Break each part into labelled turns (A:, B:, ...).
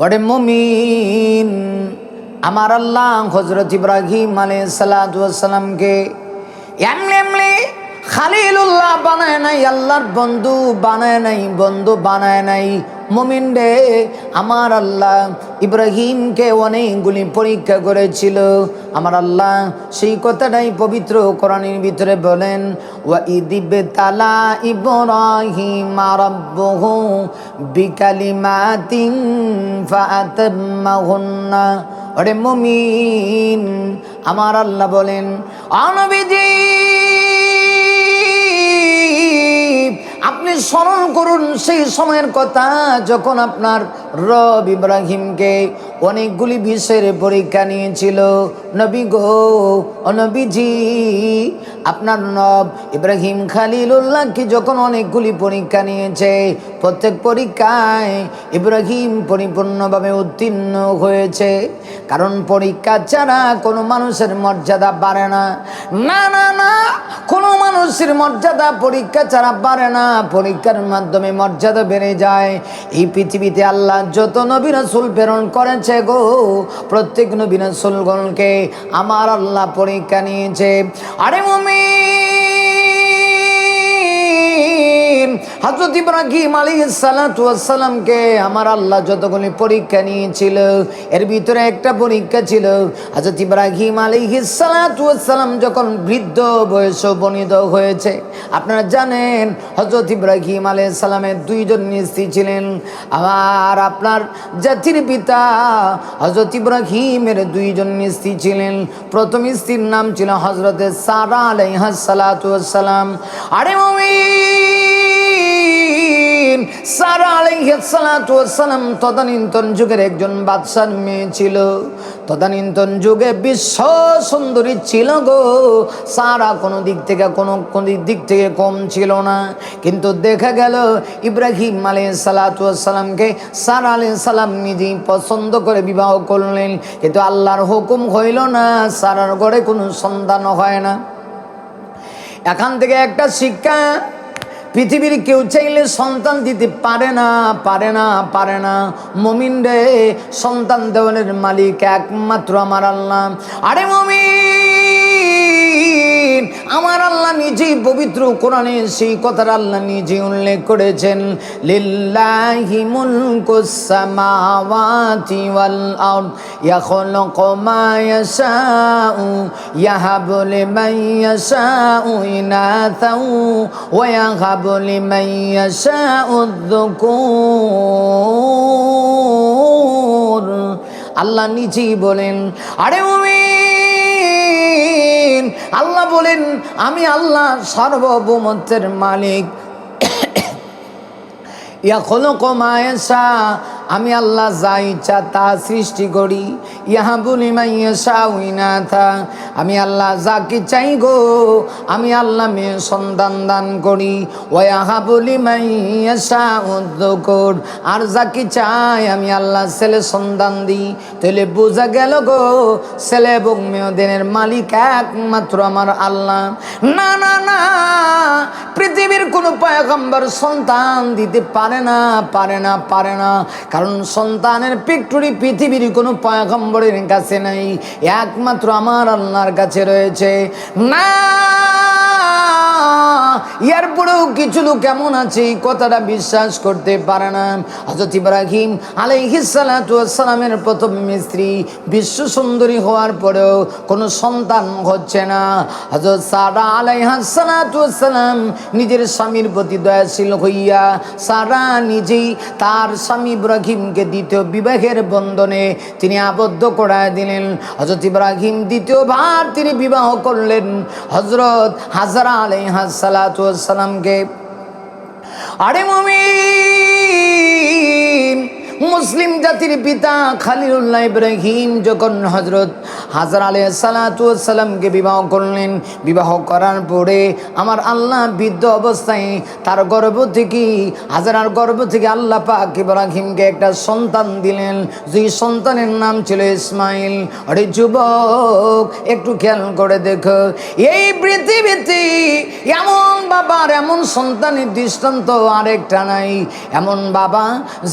A: পরে মমিন আমার আল্লাহ হজরত ইব্রাহিম আলে সালাদামকে এমনি এমনি খালিলুল্লাহ বানায় নাই, আল্লাহর বন্ধু বানায় নাই, বন্ধু বানায় নাই। মমিন রে, আমার আল্লাহ ইব্রাহিমকে অনেকগুলি পরীক্ষা করেছিল। আমার আল্লাহ সেই কথাটাই পবিত্র কোরআনের ভিতরে বলেন ওয়া ওরে মুমিন, আমার আল্লাহ বলেন অনবিজি স্মরণ করুন সেই সময়ের কথা, যখন আপনার রব ইব্রাহিমকে অনেকগুলি বিষয়ের পরীক্ষা নিয়েছিল। নবী গো, ও নবীজি, আপনার নব ইব্রাহিম খালিলুল্লাহকে যখন অনেকগুলি পরীক্ষা নিয়েছে, প্রত্যেক পরীক্ষায় ইব্রাহিম পরিপূর্ণভাবে উত্তীর্ণ হয়েছে। কারণ পরীক্ষা ছাড়া কোনো মানুষের মর্যাদা বাড়ে না। না না না কোনো মানুষের মর্যাদা পরীক্ষা ছাড়া পারে না। পরীক্ষার মাধ্যমে মর্যাদা বেড়ে যায়। এই পৃথিবীতে আল্লাহ যত নবী রসুল প্রেরণ করেছে গো, প্রত্যেক নবী রসুলগণকে আমার আল্লাহ পরীক্ষা নিয়েছে। আরে মমি হজরত ইব্রাহিম আলী সালাতামকে আমার আল্লাহ যতগুলি পরীক্ষা নিয়েছিল, এর ভিতরে একটা পরীক্ষা ছিল হজরত ইব্রাহিম আলী সালাতাম যখন বৃদ্ধ বয়স বনিত হয়েছে, আপনারা জানেন হজরত ইব্রাহিম আলী সালামের দুইজন স্ত্রী ছিলেন আমার আপনার জাতির পিতা হজরত ইব্রাহিমের দুইজন স্ত্রী ছিলেন। প্রথম স্ত্রীর নাম ছিল হজরত সারা আলাইহা সালাতাম আরে মমি সারা আলাইসালাম তদানীন্তন যুগের একজন বাদশার মেয়ে ছিল। তদানীন্তন যুগে বিশ্ব সুন্দরী ছিল গো। সারা কোনো দিক থেকে, কোনো কোনো দিক থেকে কম ছিল না। কিন্তু দেখা গেল ইব্রাহিম আলী সালাতামকে সারা আলি সালাম নিজেই পছন্দ করে বিবাহ করলেন। কিন্তু আল্লাহর হুকুম হইল না, সারার ঘরে কোনো সন্তান হয় না। এখান থেকে একটা শিক্ষা পৃথিবীর কেউ চাইলে সন্তান দিতে পারে না পারে না পারে না। মমিন রে, সন্তান দেওয়ানের মালিক একমাত্র আমার আল্লাহ। আরে মমিন! দিন আমার আল্লাহ নিজেই পবিত্র কোরআনে সেই কথার আল্লাহ নিজে উল্লেখ করেছেন, লিল্লাহি মুলকুস সামাওয়াতি ওয়াল আরদ, ইয়াখলুকু মা ইয়াশাউ, ইয়াহাবু লিমান ইয়াশাউ ইনাথাও ওয়া ইয়াহাবু লিমান ইয়াশাউ আল্লাহ নিজেই বলেন, আরে মুমিন আল্লাহ বলেন আমি আল্লাহ সার্বভৌমত্বের মালিক। ইয়া খোলো কমায়েসা আমি আল্লাহ যা ইচ্ছা তা সৃষ্টি করি। ইহা বলি উইনা থা আমি আল্লাহ যাকে চাই গো, আমি আল্লাহ মেয়ে সন্তান দান করি। ওয়াহা বলি মাইয়েসা উদ্যোগর আর যাকে চাই আমি আল্লাহ ছেলে সন্তান দিই। তাহলে বোঝা গেল গো, ছেলে এবং মেয়েদের মালিক একমাত্র আমার আল্লাহ। না না না, পৃথিবীর কোনো পয়গম্বর সন্তান দিতে পারে না পারে না পারে না। কারণ সন্তানের পিকটুরি পৃথিবীর কোনো পয়গম্বরের কাছে নাই। একমাত্র আমার আল্লাহর কাছে রয়েছে। না এরপরেও কিছু লোক কেমন আছে, এই কথাটা বিশ্বাস করতে পারে না। হজরত ইব্রাহিম আলাইহিসালামের প্রথম স্ত্রী বিশ্ব সুন্দরী হওয়ার পরেও কোনো সন্তান হচ্ছে না। হজরত সারা আলাইহাসালাম নিজের স্বামীর প্রতি দয়াশীল হইয়া সারা নিজেই তার স্বামী ইব্রাহিমকে দ্বিতীয় বিবাহের বন্ধনে তিনি আবদ্ধ করায় দিলেন। হজরত ইব্রাহিম দ্বিতীয়বার তিনি বিবাহ করলেন হজরত হাজারা আলাইহাসালামকে আরে মমিন! মুসলিম জাতির পিতা খালিলুল্লাহ ইব্রাহিম যখন হজরত হাজার আলী সালাতামকে বিবাহ করলেন, বিবাহ করার পরে আমার আল্লাহ বৃদ্ধ অবস্থায় তার গর্ভ থেকে, হাজারার গর্ভ থেকে আল্লাহ পাক ইব্রাহিমকে একটা সন্তান দিলেন। যে সন্তানের নাম ছিল ইসমাইল। আরে যুবক, একটু খেয়াল করে দেখো, এই পৃথিবীতে এমন বাবার এমন সন্তানের দৃষ্টান্ত আরেকটা নাই। এমন বাবা,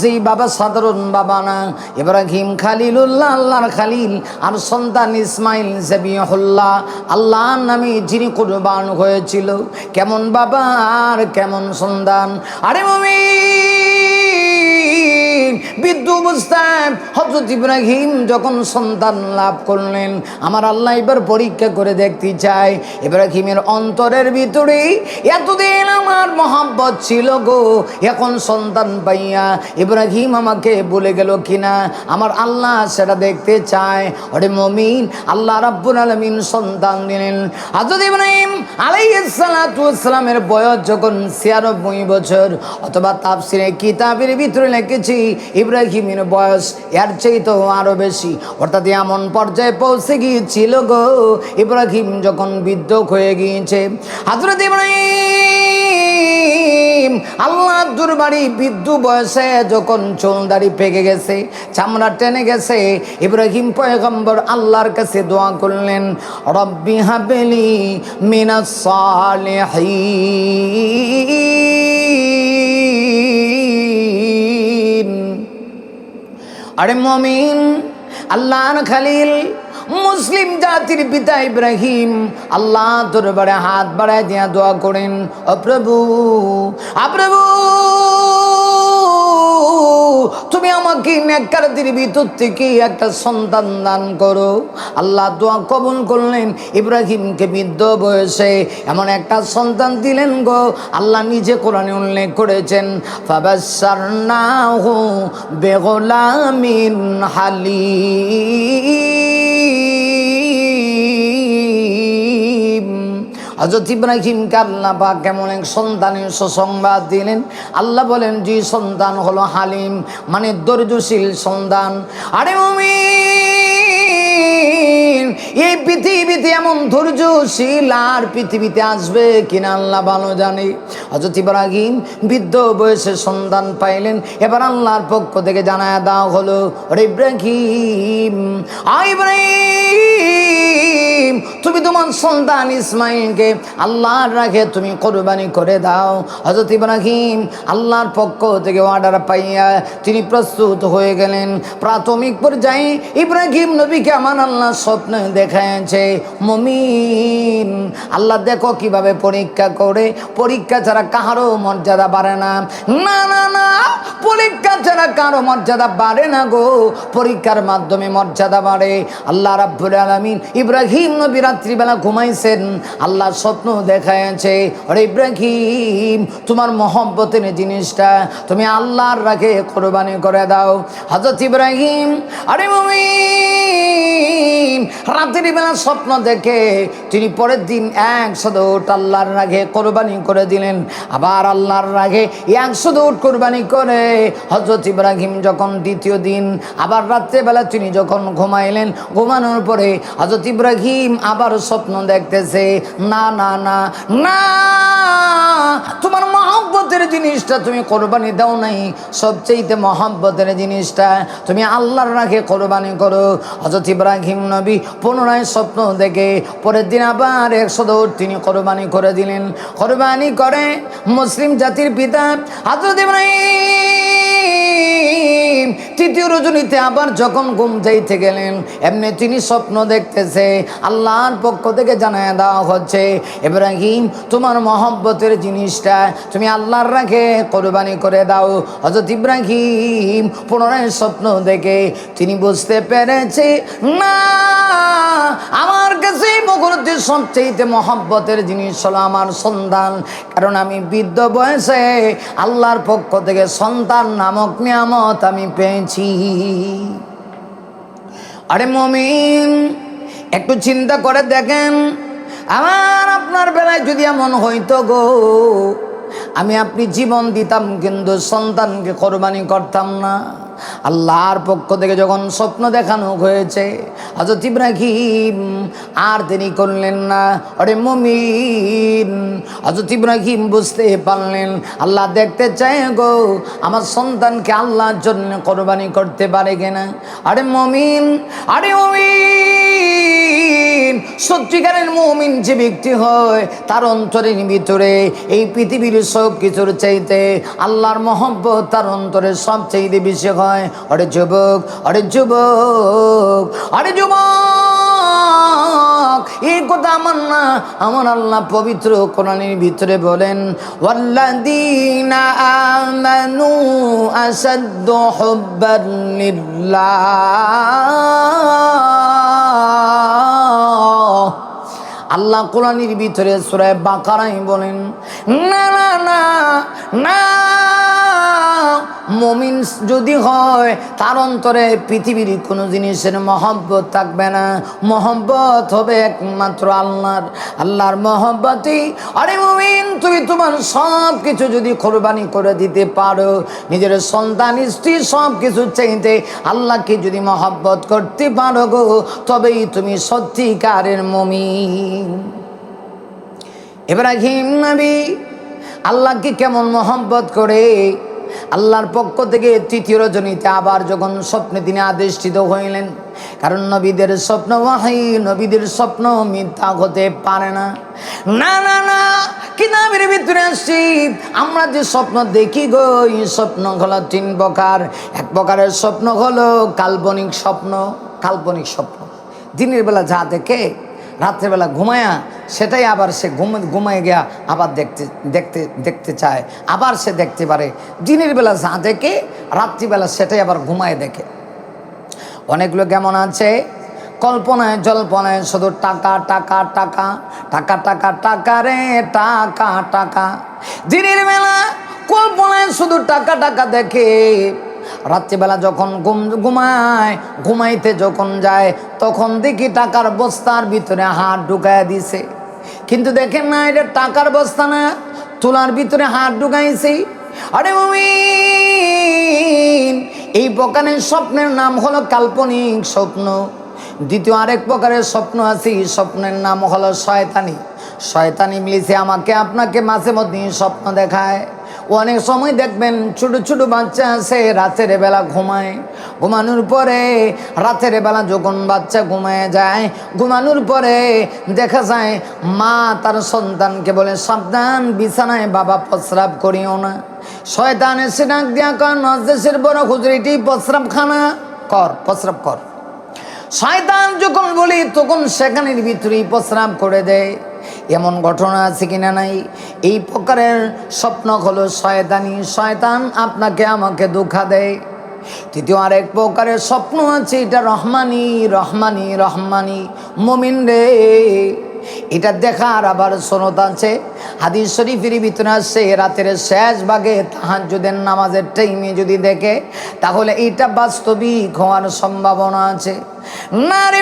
A: যেই বাবা সাধারণ বাবা না। ইব্রাহিম খালিলুল্লাহ, আল্লাহর খালিল, আর সন্তান ইসমাইল জেবিহল্লাহ আল্লাহ নামে যিনি কুরবান হয়েছিল। কেমন বাবা আর কেমন সন্তান? আরে মমি বৃদ্ধ অবস্থায় হজরত ইব্রাহিম যখন সন্তান লাভ করলেন, আমার আল্লাহ এবার পরীক্ষা করে দেখতে চায় ইব্রাহিমের অন্তরের ভিতরে এতদিন আমার মহাব্বত ছিল গো। এখন সন্তান পাইয়া ইব্রাহিম আমাকে বলে গেল কিনা, আমার আল্লাহ সেটা দেখতে চায়। ওরে মমিন, আল্লাহ রাব্বুল আলমিন সন্তান দিলেন। হজরত ইব্রাহিম আলাইসালামের বয়স যখন ছিয়ানব্বই বছর, অথবা তাপসিরে কিতাবের ভিতরে লিখেছি ইব্রাহিমের বয়স এর চাইতেও আরও বেশি। অর্থাৎ এমন পর্যায়ে পৌঁছে গিয়েছিল গো। ইব্রাহিম যখন বৃদ্ধ হয়ে গিয়েছে হাজরত ইব্রাহিম আল্লাহ দুরবাড়ি বৃদ্ধ বয়সে যখন চুলদারি পেকে গেছে, চামড়া টেনে গেছে, ইব্রাহিম পয়গম্বর আল্লাহর কাছে দোয়া করলেন, রব্বি হাবেলি মিনাস সালিহিন। আরে মমিন, আল্লাহর খালিল, মুসলিম জাতির পিতা ইব্রাহিম, আল্লাহ দরবারে হাত বাড়ায় দিয়া দোয়া করেন অপ্রভু আপ্রভু তুমি আমাকে নেকারদের ভিতর থেকে একটা সন্তান দান করো। আল্লাহ দোয়া কবুল করলেন, ইব্রাহিমকে বৃদ্ধ বয়সে এমন একটা সন্তান দিলেন গো। আল্লাহ নিজে কোরআনে উল্লেখ করেছেন বেগলামিন হালিম। হজরত ইব্রাহিমকে আল্লাহ পাক কেমন এক সন্তানের সুসংবাদ দিলেন। আল্লাহ বলেন যে সন্তান হলো হালিম মানে ধৈর্যশীল সন্তান। আরে মুমিন, এই পৃথিবীতে এমন ধৈর্যশীল আর পৃথিবীতে আসবে কিনা আল্লাহ ভালো জানে। হজরত ইব্রাহিম বৃদ্ধ বয়সে সন্তান পাইলেন। এবার আল্লাহর পক্ষ থেকে জানায় দেওয়া হলো ইব্রাহিম, আ ইব্রাহিম তুমি তোমার সন্তান ইসমাইলকে আল্লাহর রাখে তুমি কোরবানি করে দাও। হজরত ইব্রাহিম আল্লাহর পক্ষ থেকে অর্ডার পাইয়া তিনি প্রস্তুত হয়ে গেলেন। প্রাথমিক পর্যায়ে ইব্রাহিম নবীকে আমার আল্লাহ স্বপ্নে দেখাচ্ছে মমিন, আল্লাহ দেখো কীভাবে পরীক্ষা করে। পরীক্ষা ছাড়া কাহারও মর্যাদা বাড়ে না। না না না, পরীক্ষা ছাড়া কারও মর্যাদা বাড়ে না গো। পরীক্ষার মাধ্যমে মর্যাদা বাড়ে। আল্লাহ রাব্বুল আলামিন, ইব্রাহিম নবী রাত্রিবেলা ঘুমাইছেন আল্লাহ স্বপ্ন দেখায়ছে আরে ইব্রাহিম, তোমার মহব্বতের জিনিসটা, তুমি আল্লাহর রাখে কোরবানি করে দাও। হজরত ইব্রাহিম, আরে মুমিন রাতের বেলা স্বপ্ন দেখে তিনি পরের দিন একশো দৌট আল্লাহর রাগে কোরবানি করে দিলেন। আবার আল্লাহর রাগে একশো দৌট কোরবানি করে হজরত ইব্রাহিম যখন দ্বিতীয় দিন, আবার রাত্রেবেলা তিনি যখন ঘুমাইলেন, ঘুমানোর পরে হজরত ইব্রাহিম আবার স্বপ্ন দেখতেছে, না না না না, তোমার মহব্বতের জিনিসটা তুমি কোরবানি দাও নাই সবচেয়ে মহব্বতের জিনিসটা তুমি আল্লাহর রাখে কোরবানি করো। হজরত ইব্রাহিম নবী পুনরায় স্বপ্ন দেখে। পরের দিন আবার একশো দৌড় তিনি কোরবানি করে দিলেন। কোরবানি করে মুসলিম জাতির পিতা হজরত ইব্রাহিম। তৃতীয় রজনীতে আবার যখন ঘুম যাইতে গেলেন, এমনি তিনি স্বপ্ন দেখতেছে। আল্লাহর পক্ষ থেকে জানায় দেওয়া হচ্ছে, ইব্রাহিম, তোমার মহব্বতের জিনিসটা তুমি আল্লাহর রাখে কোরবানি করে দাও। হজরত ইব্রাহিম পুনরায় স্বপ্ন দেখে, তিনি বুঝতে পেরেছে, না আমার কাছে মুখরতে সবচেয়ে মহব্বতের জিনিস হলো আমার সন্তান। কারণ আমি বৃদ্ধ বয়সে আল্লাহর পক্ষ থেকে সন্তান নামক নিয়ামত আমি পেয়েছি। আরে মমিন, একটু চিন্তা করে দেখেন, আমার আপনার বেলায় যদি এমন হইতো গো, আমি আপনি জীবন দিতাম কিন্তু সন্তানকে কোরবানি করতাম না। আল্লাহর পক্ষ থেকে যখন স্বপ্ন দেখানো হয়েছে হজরত ইব্রাহিম, আর তিনি করলেন না। অরে মমিন হজরত ইব্রাহিম বুঝতে পারলেন, আল্লাহ দেখতে চায় গো, আমার সন্তানকে আল্লাহর জন্য কোরবানি করতে পারে কিনা। আরে মমিন আরে মমিন সত্যিকারের মুমিন যে ব্যক্তি হয়, তার অন্তরের ভিতরে এই পৃথিবীর সব কিছুর চাইতে আল্লাহর মহব্বত তার অন্তরে সব চাইতে বেশি হয়। অরে যুবক অরে যুবক অরে যুবক, এই কথা আমার না, আমার আল্লাহ পবিত্র কোরআনের ভিতরে বলেন, ওয়াল্লাযীনা আমানু আসাদ্দু হুব্বান লিল্লাহ। আল্লাহ কোরআনির ভিতরে সুরায় বাঁকারাই বলেন না না না না। মমিন যদি হয়, তার অন্তরে পৃথিবীর কোনো জিনিসের মহব্বত থাকবে না। মহব্বত হবে একমাত্র আল্লাহর। আল্লাহর মহব্বতই। আরে মমিন, তুমি তোমার সব কিছু যদি কোরবানি করে দিতে পারো, নিজের সন্তান, স্ত্রী সব কিছু চাইতে আল্লাহকে যদি মহব্বত করতে পারো গো, তবেই তুমি সত্যিকারের মমিন। ইব্রাহিম নবী আল্লাহকে কেমন মহব্বত করে? আল্লাহর পক্ষ থেকে তৃতীয় রজনীতে আবার যখন স্বপ্নে তিনি আদেষ্টিত হইলেন, কারণ নবীদের স্বপ্ন ওয়াহি, নবীদের স্বপ্ন মিথ্যা হতে পারে না। না না না কিতাবের ভিতরে আসছি? আমরা যে স্বপ্ন দেখি গো, এই স্বপ্ন হলো তিন প্রকার। এক প্রকারের স্বপ্ন হলো কাল্পনিক স্বপ্ন কাল্পনিক স্বপ্ন। দিনের বেলা যা দেখে রাত্রেবেলা ঘুমায়া সেটাই আবার সে ঘুম, ঘুমায় গিয়া আবার দেখতে দেখতে দেখতে চায়, আবার সে দেখতে পারে। দিনের বেলা যা দেখে, রাত্রিবেলা সেটাই আবার ঘুমায় দেখে। অনেকগুলো কেমন আছে? কল্পনায় জল্পনায় শুধু টাকা টাকা টাকা টাকা টাকা টাকা রে, টাকা টাকা। দিনের বেলা কল্পনায় শুধু টাকা টাকা দেখে রাত্রিবেলা যখন ঘুম ঘুমায়, ঘুমাইতে যখন যায়, তখন দেখি টাকার বস্তার ভিতরে হাত ঢুকায় দিছে। কিন্তু দেখেন না, এটা টাকার বস্তা না তুলার ভিতরে হাত ঢুকাইছে। আরে এই প্রকারের স্বপ্নের নাম হলো কাল্পনিক স্বপ্ন। দ্বিতীয় আরেক প্রকারের স্বপ্ন আছে স্বপ্নের নাম হলো শয়তানি। শয়তানি মিলিছে আমাকে, আপনাকে মাঝে মধ্যে স্বপ্ন দেখায়। অনেক সময় দেখবেন ছোট ছোট বাচ্চা আছে, রাতের বেলা ঘুমায়। ঘুমানোর পরে রাতের বেলা যখন বাচ্চা ঘুমায় যায়, ঘুমানোর পরে দেখা যায় মা তার সন্তানকে বলে, সাবধান, বিছানায় বাবা প্রস্রাব করিও না। শয়তান এসে ডাক দিয়া কর নজদেশের বড় খুচরিটি প্রস্রাব খানা কর, প্রস্রাব কর। শয়তান যখন বলি, তখন সেখানের ভিতরেই প্রস্রাব করে দেয়। এমন ঘটনা আছে কিনা নাই? এই প্রকারের স্বপ্ন হলো শয়তানি। শয়তান আপনাকে আমাকে দুঃখা দেয়। তৃতীয় আরেক প্রকারের স্বপ্ন আছে, এটা রহমানি রহমানি রহমানি। মমিন রে, এটা দেখার আবার সনত আছে। হাদিস শরীফের ভিতরে আসছে, রাতের শেষ ভাগে তাহাজ্জুদের নামাজের টাইমে যদি দেখে, তাহলে এটা বাস্তবিক হওয়ার সম্ভাবনা আছে। না রে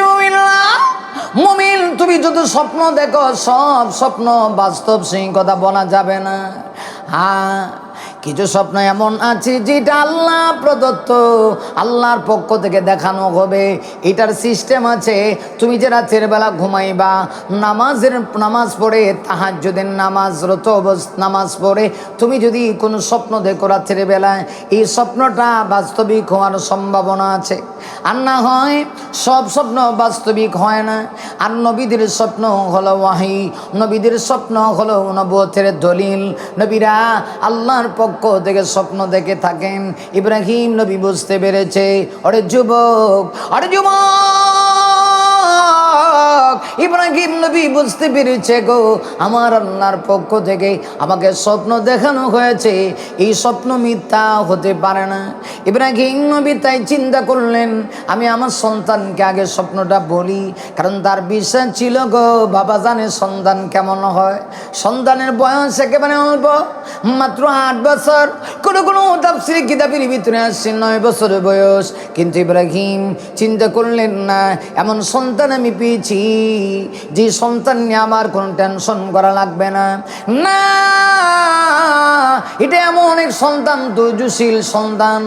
A: মুমিন তুমি যদি স্বপ্ন দেখো সব স্বপ্ন বাস্তব সিং কথা বলা যাবে না। হ্যাঁ কিছু স্বপ্ন এমন আছে যেটা আল্লাহ প্রদত্ত। আল্লাহর পক্ষ থেকে দেখানো হবে। এটার সিস্টেম আছে, তুমি যে রাতের বেলা ঘুমাইবা, নামাজের, নামাজ পড়ে, তাহাজ্জুদের নামাজ, রত অবস- নামাজ পড়ে, তুমি যদি কোনো স্বপ্ন দেখো রাতের বেলায়, এই স্বপ্নটা বাস্তবিক হওয়ার সম্ভাবনা আছে। আর না হয় সব স্বপ্ন বাস্তবিক হয় না। আর নবীদের স্বপ্ন হলো ওয়াহি, নবীদের স্বপ্ন হলো নবতের দলিল। নবীরা আল্লাহর পক্ষ থেকে স্বপ্ন দেখে থাকেন। ইব্রাহিম নবী বুঝতে পেরেছে। অরে যুবক অরে যুবক! ইব্রাহিম নবী বুঝতে পেরেছে গো, আমার আল্লাহর পক্ষ থেকে আমাকে স্বপ্ন দেখানো হয়েছে। এই স্বপ্ন মিথ্যা হতে পারে না। ইব্রাহিম নবী তাই চিন্তা করলেন, আমি আমার সন্তানকে আগে স্বপ্নটা বলি, কারণ তার বিশ্বাস ছিল গো, বাবা জানে সন্তান কেমন হয়। সন্তানের বয়স একেবারে অল্প, মাত্র আট বছর। কোনো কোনো তাফসির কিতাবের ভিতরে আসছে নয় বছরের বয়স। কিন্তু ইব্রাহিম চিন্তা করলেন না, এমন সন্তান আমি পেয়েছি। যে সন্তান নিয়ে আমার কোনো টেনশন করা লাগবে না। না, এটা এমন অনেক সন্তান, ধৈর্যশীল সন্তান।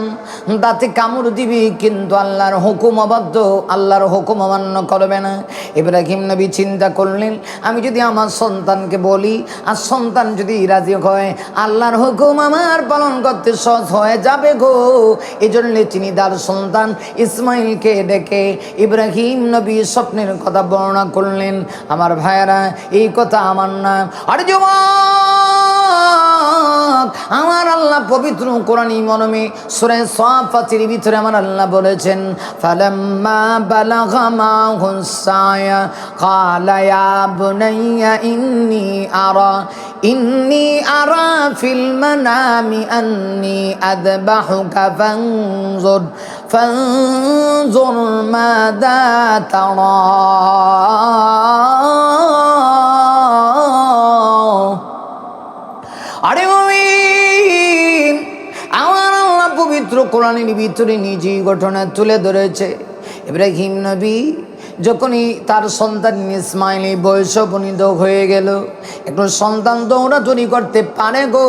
A: তাতে কামড় দিবি, কিন্তু আল্লাহর হুকুম অবাধ্য, আল্লাহর হুকুম অমান্য করবে না। ইব্রাহিম নবী চিন্তা করলেন, আমি যদি আমার সন্তানকে বলি, আর সন্তান যদি রাজি হয়, আল্লাহর হুকুম আমার পালন করতে সহজ হয়ে যাবে গো। এই জন্য তিনি তার সন্তান ইসমাইলকে ডেকে ইব্রাহিম নবী স্বপ্নের কথা বর্ণনা করলেন। আমার ভাইয়েরা এই কথা আমার না আর জমা আমার আল্লাহ পবিত্র কোরআনী মনমে সুরে সাফাতির ভিতরে আমার আল্লাহ বলেছেন, ফালাম্মা বালাগা মাহু সায়া ক্বালা ইয়া বুনাইয়া ইন্নী আরা ইন্নী আরা ফিল মানামি আন্নী আযবাহুকা ফানজুর ফানজুর মাদা তারা। আরে পবিত্র কোরআনের ভিতরে নিজেই ঘটনা তুলে ধরেছে। ইব্রাহিম নবী যখনই তার সন্তান ইসমাইলি বয়স উপনীত হয়ে গেল, একটু সন্তান দৌড়াদৌড়ি করতে পারে গো।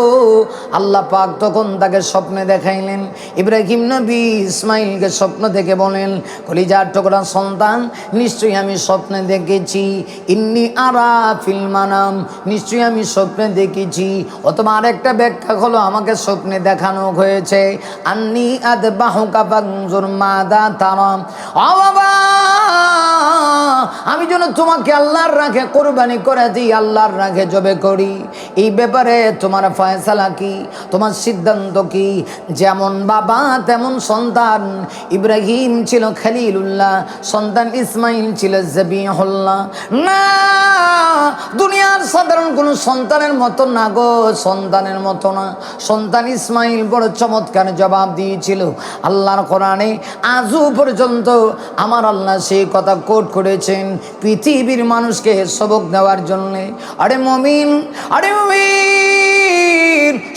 A: আল্লাহ পাক তখন তাকে স্বপ্নে দেখাইলেন। ইব্রাহিম নবী ইসমাইলকে স্বপ্ন দেখে বলেন, কলিজার টুকরা সন্তান, নিশ্চয়ই আমি স্বপ্নে দেখেছি। ইন্নি আরা ফিল্মানাম নিশ্চয়ই আমি স্বপ্নে দেখেছি। অথবা আরেকটা ব্যাখ্যা হলো, আমাকে স্বপ্নে দেখানো হয়েছে। আন্নি আদ বাহুকা বাংজুর মাদা তারাম। ও বাবা! আমি যেন তোমাকে আল্লাহর রাখে কোরবানি করে দিই, আল্লাহর রাখে জবে করি। এই ব্যাপারে তোমার ফয়সালা কি? তোমার সিদ্ধান্ত কি? যেমন বাবা, তেমন সন্তান। ইব্রাহিম ছিল খালিলুল্লাহ, সন্তান ইসমাইল ছিল জবিহুল্লাহ। না, দুনিয়ার সাধারণ কোনো সন্তানের মতো না গো, সন্তানের মতো না। সন্তান ইসমাইল বড় চমৎকার জবাব দিয়েছিল। আল্লাহর কোরআনে আজও পর্যন্ত আমার আল্লাহ সেই কথা কোট করেছেন পৃথিবীর মানুষকে সবক দেওয়ার জন্যে। আরে মমিন আরে মমিন!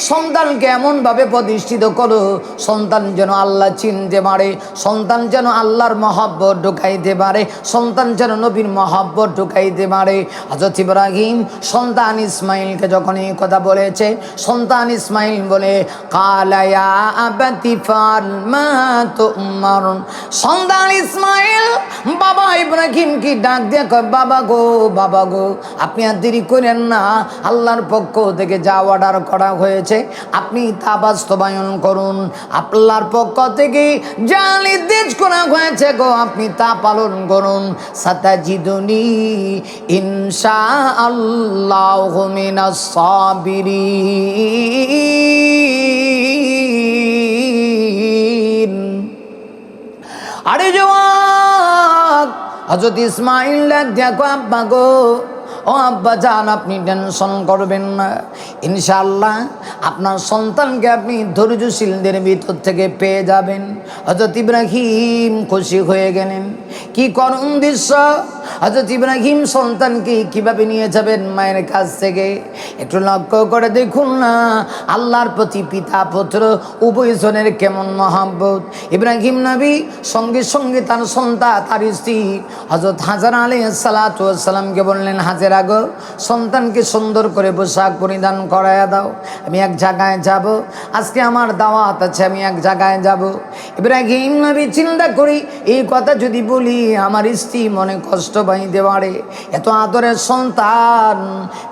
A: সন্তানকে এমনভাবে প্রতিষ্ঠিত করো, সন্তান যেন আল্লাহ চিনতে পারে, সন্তান যেন আল্লাহর মহাব্বত ঢুকাইতে পারে, সন্তান যেন নবীর মহাব্বত ঢুকাইতে পারে। হজরত ইব্রাহিম সন্তান ইসমাইলকে যখন এই কথা বলেছে, সন্তান ইসমাইল বলে সন্তান ইসমাইল বাবা ইব্রাহিম কি ডাক দিয়ে বাবা গো বাবা গো, আপনি আর দেরি করেন না, আল্লাহর পক্ষ থেকে যা অর্ডার করা হয়েছে, আপনি তা বাস্তবায়ন করুন। আল্লাহর পক্ষ থেকে যা নির্দেশ করা হয়েছে গো, আপনি তা পালন করুন। সাতাজিদুনি ইনশা আল্লাহ সাবিরিন। আরে জওয়ান হজরত ইসমাইল দেখো আব্বা গো। ও আব্বা, যান, আপনি টেনশন করবেন না। ইনশাল্লাহ আপনার সন্তানকে আপনি ধৈর্যশীলদের ভিতর থেকে পেয়ে যাবেন। হজরত ইব্রাহিম খুশি হয়ে গেলেন। কি করুন দৃশ্য? হজরত ইব্রাহিম সন্তানকে কীভাবে নিয়ে যাবেন মায়ের কাছ থেকে? একটু লক্ষ্য করে দেখুন না, আল্লাহর প্রতি পিতা পুত্র উভয়জনের কেমন মহাব্বত। ইব্রাহিম নবী সঙ্গে সঙ্গে তার সন্তান, তার স্ত্রী হজরত হাজার আলী সালাতামকে বললেন, হাজের আগো, সন্তানকে সুন্দর করে পোশাক পরিধান করাইয়া দাও। আমি এক জায়গায় যাব, আজকে আমার দাওয়াত আছে, আমি এক জায়গায় যাব। ইব্রাহিম নবী চিন্তা করি এই কথা যদি বলি, আমার স্ত্রী মনে কষ্ট পাইতে পারে এত আদরের সন্তান,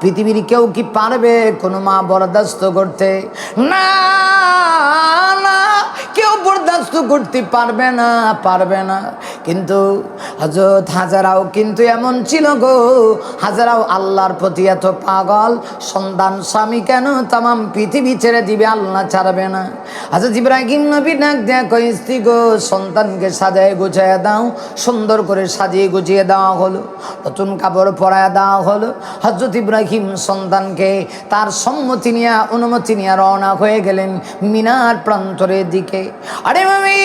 A: পৃথিবীর কেউ কি পারবে কোনো মা বরদাস্ত করতে? না না, কেউ বরদাস্ত করতে পারবে না পারবে না। কিন্তু হজরত হাজারাও কিন্তু এমন ছিল গো। হাজারাও আল্লাহর প্রতি এত পাগল, সন্তান, স্বামী কেন তামাম পৃথিবী ছেড়ে দিবে, আল্লাহ ছাড়বে না। হজরত ইব্রাহিম নবী ডাক দেয়া স্ত্রী গো, সন্তানকে সাজায় গুছিয়ে দাও, সুন্দর করে সাজিয়ে গুছিয়ে দেওয়া হলো, নতুন কাপড় পরায় দেওয়া হলো। হজরত ইব্রাহিম সন্তানকে তার সম্মতি নিয়ে, অনুমতি নিয়ে রওনা হয়ে গেলেন মিনার প্রান্তরের দিকে। আরে মামি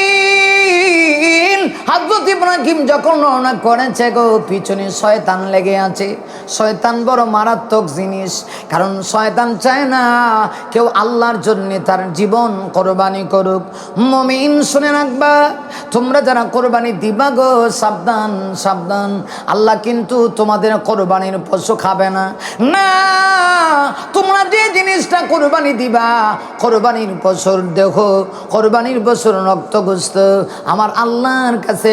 A: হজরত ইব্রাহিম যখন রওনা করেছে গো, পিছনে শয়তান লেগে আছে। শয়তান বড় মারাত্মক জিনিস, কারণ শয়তান চায় না কেউ আল্লাহর জন্য তার জীবন কোরবানি করুক। মমিন, শুনে রাখবা, তোমরা যারা কোরবানি দিবা গো, সাবধান সাবধান। আল্লাহ কিন্তু তোমাদের কোরবানির পশু খাবে না। না, তোমরা যে জিনিসটা কোরবানি দিবা, কোরবানির পশুর দেহ, কোরবানির পশুর রক্তগুস্ত, আমার আল্লাহর কাছে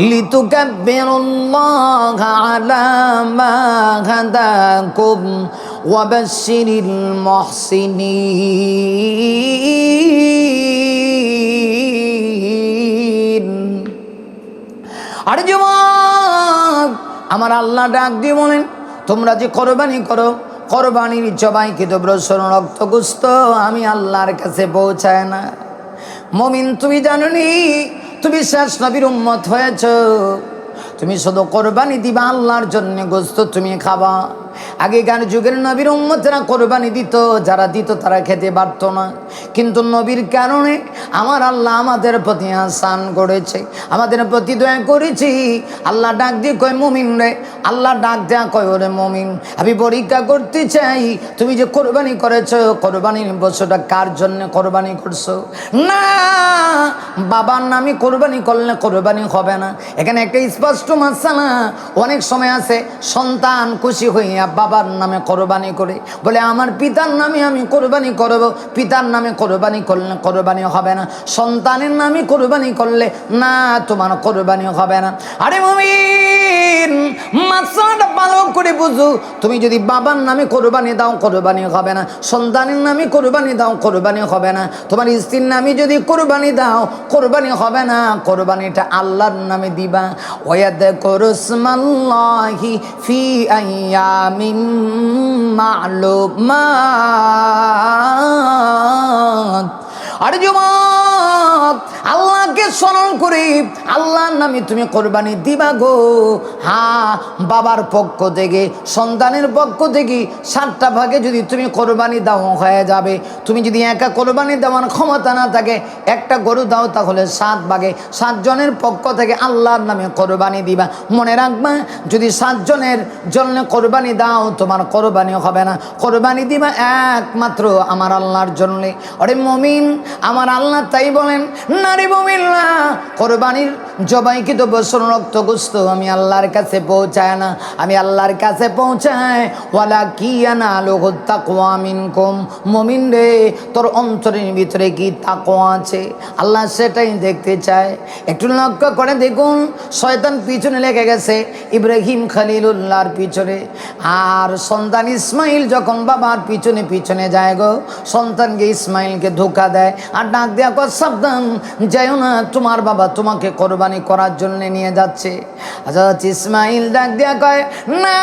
A: لتكبروا الله على ما هداكم وبشر المحسنين আরে যুবক আমার আল্লাহ ডাক দিয়ে বলেন তোমরা যে কোরবানি করো কোরবানির জবাইকে তো ব্রসন রক্তগুস্ত আমি আল্লাহর কাছে পৌঁছায় না মমিন তুমি জাননি তুমি শেষ নবীর উম্মত হয়েছ। তুমি শুধু কোরবানি দিবা আল্লাহর জন্য গোস্ত তুমি খাবা। আগেকার যুগের নবীর উম্মতেরা কোরবানি দিত, যারা দিত তারা খেতে পারতো না। কিন্তু নবীর কারণে আমার আল্লাহ আমাদের প্রতি আসান করেছে, আমাদের প্রতি দয়া করেছি। আল্লাহ ডাক দিয়ে কয়, মুমিন রে, আল্লাহ ডাক দেয়া কয়, ওরে মুমিন, আমি পরীক্ষা করতে চাই, তুমি যে কোরবানি করেছ, কোরবানির বছরটা কার জন্য কোরবানি করছ? না, বাবার নামে কোরবানি করলে কোরবানি হবে না। এখানে একটা স্পষ্ট মাসালা, অনেক সময় আছে, সন্তান খুশি হইয়া বাবার নামে কোরবানি করে। বলে, আমার পিতার নামে আমি কোরবানি করব। পিতার নামে কোরবানি করলে কোরবানি হবে না। সন্তানের নামে কোরবানি করলে না, তোমার কোরবানি হবে না। আরে মমিন মাসাটা ভালো করে বুঝো। তুমি যদি বাবার নামে কোরবানি দাও, কোরবানি হবে না। সন্তানের নামে কোরবানি দাও, কোরবানি হবে না। তোমার স্ত্রীর নামে যদি কোরবানি দাও, কোরবানি হবে না। কোরবানিটা আল্লাহর নামে দিবা। ওয়াদ করসমাল্লাহি ফি আইয়ামিন মা'লুমাত আরে যুবক আল্লাহকে স্মরণ করে। আল্লাহর নামে তুমি কোরবানি দিবা গো। হ্যাঁ বাবার পক্ষ থেকে, সন্তানের পক্ষ থেকে সাতটা ভাগে যদি তুমি কোরবানি দাও হয়ে যাবে। তুমি যদি একা কোরবানি দেওয়ার ক্ষমতা না থাকে, একটা গরু দাও তাহলে সাত ভাগে। সাতজনের পক্ষ থেকে আল্লাহর নামে কোরবানি দিবা। মনে রাখবা, যদি সাতজনের জন্য কোরবানি দাও, তোমার কোরবানি হবে না। কোরবানি দিবা একমাত্র আমার আল্লাহর জন্য। অরে মমিন, আমার আল্লাহ তাই বলেন, নারী বমিল্লা কোরবানির জবাইকে তো বসন রক্ত গুস্ত, আমি আল্লাহর কাছে পৌঁছায় না, আমি আল্লাহর কাছে পৌঁছায়। ওয়ালা কি আনা লোক তাকোয়া মিনকুম? মমিন রে, তোর অন্তরের ভিতরে কি তাকোয়া আছে? আল্লাহ সেটাই দেখতে চায়। একটু লক্ষ্য করে দেখুন, শয়তান পিছনে লেগে গেছে, ইব্রাহিম খালিলুল্লাহর পিছনে। আর সন্তান ইসমাইল যখন বাবার পিছনে পিছনে যায় গো, সন্তানকে ইসমাইলকে ধোকা দেয়, আর ডাক দেওয়া কর সাবধান যাইও না, তোমার বাবা তোমাকে কোরবানি করার জন্য নিয়ে যাচ্ছে। আচ্ছা ইসমাইল ডাক দেয়া কয়, না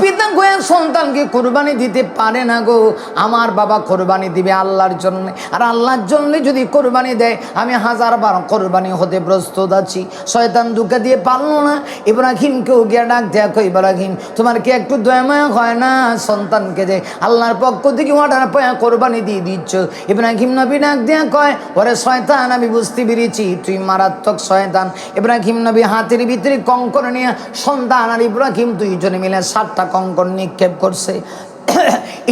A: পিতা গোয়ের সন্তানকে কোরবানি দিতে পারে না গো। আমার বাবা কোরবানি দিবে আল্লাহর জন্য। আর আল্লাহর জন্য যদি কোরবানি দেয়, আমি হাজার বার কোরবানি হতে প্রস্তুত আছি। শয়তান দুঃখে দিয়ে পারল না। ইব্রাহিমকেও গিয়ে ডাক কই, ইব্রাহিম, তোমার কি একটু দয়াময় হয় না সন্তানকে যে? আল্লাহর পক্ষ থেকে অর্ডার পায়া কোরবানি দিয়ে দিচ্ছ। ইব্রাহিম নবী ডাক দেয়া কয়, ওরে শয়তান, আমি বুঝতে পেরেছি, তুই মারাত্মক শয়তান। ইব্রাহিম নবী হাতের ভিতরে কঙ্কর নিয়ে সন্তান আর ইব্রাহিম দুইজনে মিলে সাতটা কঙ্কন নিক্ষেপ করছে।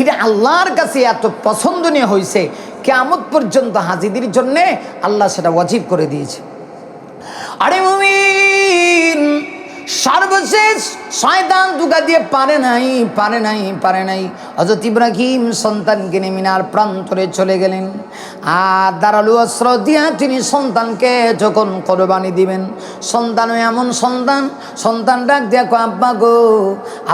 A: এটা আল্লাহর কাছে এত পছন্দনীয় হয়েছে কেমন পর্যন্ত হাজিদের জন্যে আল্লাহ সেটা ওয়াজিব করে দিয়েছে। আরে মুমিন, সর্বশেষ শয়তান দুকা দিয়ে পারে নাই পারে নাই পারে নাই। হজরত ইব্রাহিম সন্তানকে নিয়ে মিনার প্রান্তরে চলে গেলেন। আর দাঁড়ালু অস্ত্র দিয়া তিনি সন্তানকে যখন কোরবানি দিবেন সন্তান এমন সন্তান সন্তান ডাক কো আব্বা গো,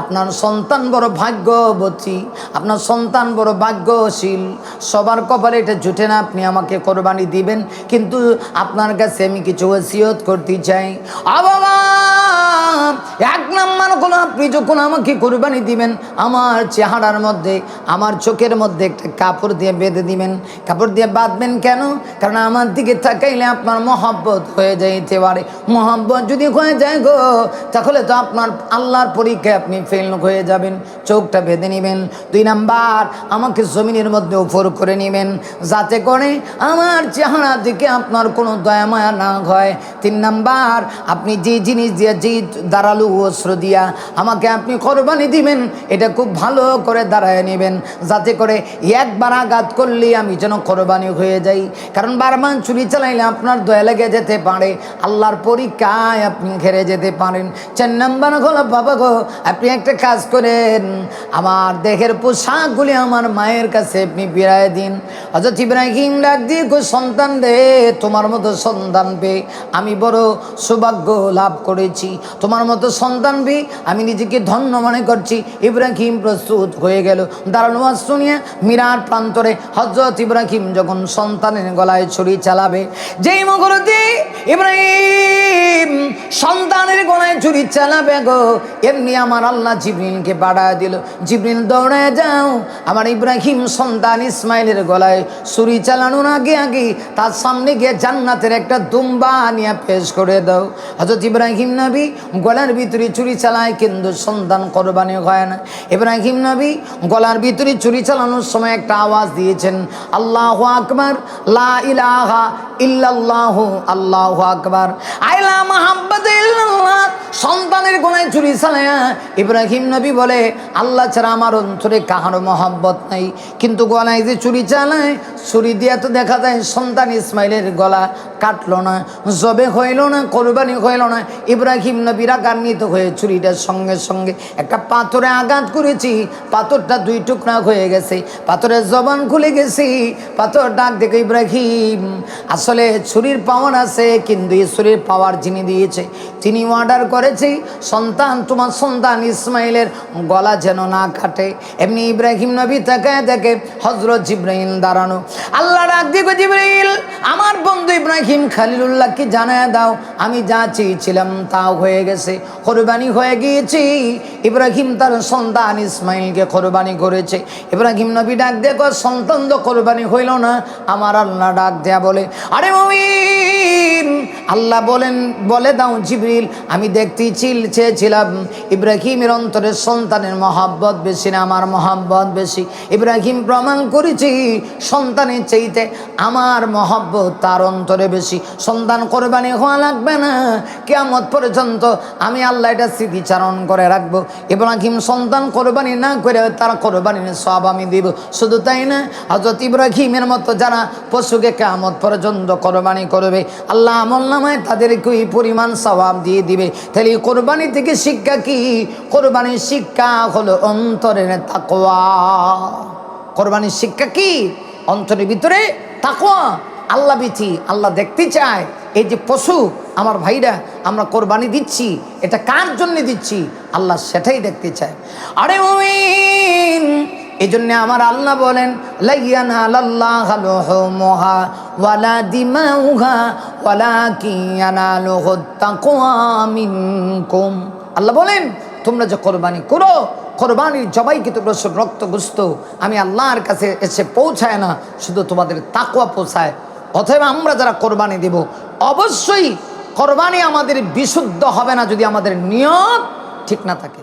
A: আপনার সন্তান বড় ভাগ্যবতী, আপনার সন্তান বড় ভাগ্যশীল। সবার কপালে এটা জুটে না, আপনি আমাকে কোরবানি দিবেন, কিন্তু আপনার কাছে আমি কিছু ওসিয়ত করতে চাই। আ এক নাম্বার হলো আপনি যখন আমাকে কোরবানি দিবেন। আমার চেহারার মধ্যে, আমার চোখের মধ্যে একটা কাপড় দিয়ে বেঁধে দিবেন। কাপড় দিয়ে বাঁধবেন কেন? কারণ আমার দিকে তাকাইলে আপনার মহব্বত হয়ে যাইতে পারে। মহব্বত যদি হয়ে যায় গো, তাহলে তো আপনার আল্লাহর পরীক্ষায় আপনি ফেল হয়ে যাবেন। চোখটা বেঁধে নেবেন। দুই নাম্বার, আমাকে জমিনের মধ্যে উপর করে নেবেন। যাতে করে আমার চেহারা দিকে আপনার কোনো দয়া মায়া না হয়। তিন নাম্বার, আপনি যে জিনিস দিয়ে যে দাঁড়ালু অস্ত্র দিয়া আমাকে আপনি কোরবানি দিবেন, এটা খুব ভালো করে দাঁড়ায় নেবেন। যাতে করে একবার আঘাত করলে আমি যেন কোরবানি হয়ে যাই। কারণ বারবার চুরি চালাইলে আপনার দয়া লেগে যেতে পারে, আল্লাহর পরীক্ষায় আপনি ঘেরে যেতে পারেন। চার নাম্বার হলো, বাবা গো, আপনি একটা কাজ করেন, আমার দেহের পোশাকগুলি আমার মায়ের কাছে আপনি বিরায় দিন। হজরত ইব্রাহিম ডাক দিয়ে গো, সন্তান রে, তোমার মতো সন্তান পেয়ে আমি বড় সৌভাগ্য লাভ করেছি। তোমার মতো সন্তান পেয়ে আমি নিজেকে ধন্য মনে করছি। ইব্রাহিম প্রস্তুত হয়ে গেল। দাঁড়ানো আওয়াজ শুনিয়ে মিরার প্রান্তরে হজরত ইব্রাহিম যখন সন্তানের গলায় ছুরি চালাবে, যেই মগরতি ইব্রাহিম সন্তানের গলায় ছুরি চালাবে গো, এমনি আমার আল্লাহ জিবরিনকে পাঠায় দিল। জিবরিন দৌড়ায় যাও। আমার ইব্রাহিম সন্তান ইসমাইলের গলায় ছুরি চালানোর আগে আগে তার সামনে গিয়ে জান্নাতের একটা দুম্বা নিয়ে পেশ করে দাও। হজরত ইব্রাহিম নবী গলার ভিতরে চুরি চালায় কিন্তু সন্তান কোরবানি হয় না। ইব্রাহিম নবী গলার ভিতরে চুরি চালানোর সময় একটা আওয়াজ দিয়েছেন, আল্লাহ আকবার আল্লাহ আকবার। সন্তানের গোনায় চুরি ইব্রাহিম নবী বলে, আল্লাহ ছাড়া আমার অন্তরে কাহারও মহাব্বত নাই। কিন্তু গলায় যে চুরি চালায় ছুরি দিয়ে তো দেখা যায় সন্তান ইসমাইলের গলা কাটলো না, জবে হইল না, কোরবানি হইল না। ইব্রাহিম নবী রাগান্বিত হয়ে ছুরিটার সঙ্গে সঙ্গে একটা পাথরে আঘাত করেছি। পাথরটা দুই টুকরা হয়ে গেছে। পাথরের জবান খুলে গেছি। পাথর ডাক দেখে ইব্রাহিম, আসলে ছুরির পাওয়ার আছে, কিন্তু এই ছুরির পাওয়ার যিনি দিয়েছে, তিনি অর্ডার করেছে, সন্তান তোমার সন্তান ইসমাইলের গলা যেন না কাটে। এমনি ইব্রাহিম নবী তাকায় দেখে হজরত জিব্রাহিম দাঁড়ানো। আল্লাহ ডাক দিকে জিব্রাইল, আমার বন্ধু ইব্রাহিম খালিলুল্লাহকে জানায় দাও, আমি যা চেয়েছিলাম তাও হয়ে গেছে। কোরবানি হয়ে গিয়েছি ইব্রাহিম তার সন্তান ইসমাইলকে কোরবানি করেছে। ইব্রাহিম নবী ডাক দেখো সন্তান তো কোরবানি হইল না। আমার আল্লাহ ডাক দেয়া বলে, আরে মমিন! আল্লাহ বলেন, বলে দাও জিবরিল, আমি দেখতেই চিল, চেয়েছিলাম। ইব্রাহিমের অন্তরে সন্তানের মহাব্বত বেশি না, আমার মহাব্বত বেশি। ইব্রাহিম প্রমাণ করেছি, সন্তানের চাইতে আমার মহাব্বত তার অন্তরে বেশি। সন্তান কোরবানি হওয়া লাগবে না। কেমত পর্যন্ত আমি আল্লাহ এটা স্মৃতিচারণ করে রাখব। ইব্রাহিম সন্তান কোরবানি না করে তার কোরবানির সব আমি দিব। শুধু তাই না হজরত ইব্রাহিমের মতো যারা পশুকে কামত পর্যন্ত কোরবানি করবে, আল্লাহ আমল নামায় তাদেরকে ওই পরিমাণ স্বভাব দিয়ে দিবে। তাহলে এই কোরবানি থেকে শিক্ষা কি? কোরবানির শিক্ষা হলো অন্তরের তাকোয়া কোরবানির শিক্ষা কি? অন্তরের ভিতরে তাকোয়া আল্লাহ বিথি আল্লাহ দেখতে চায়। এই যে পশু, আমার ভাইরা, আমরা কোরবানি দিচ্ছি, এটা কার জন্য দিচ্ছি? আল্লাহ সেটাই দেখতে চায়। আরে এই জন্য আমার আল্লাহ বলেন আল্লাহ বলেন, তোমরা যে কোরবানি করো, কোরবানির জবাইকে তোমরা সব রক্তগ্রস্ত আমি আল্লাহর কাছে এসে পৌঁছায় না, শুধু তোমাদের তাকুয়া পৌঁছায়। অথবা আমরা যারা কোরবানি দেব, অবশ্যই কোরবানি আমাদের বিশুদ্ধ হবে না যদি আমাদের নিয়ত ঠিক না থাকে।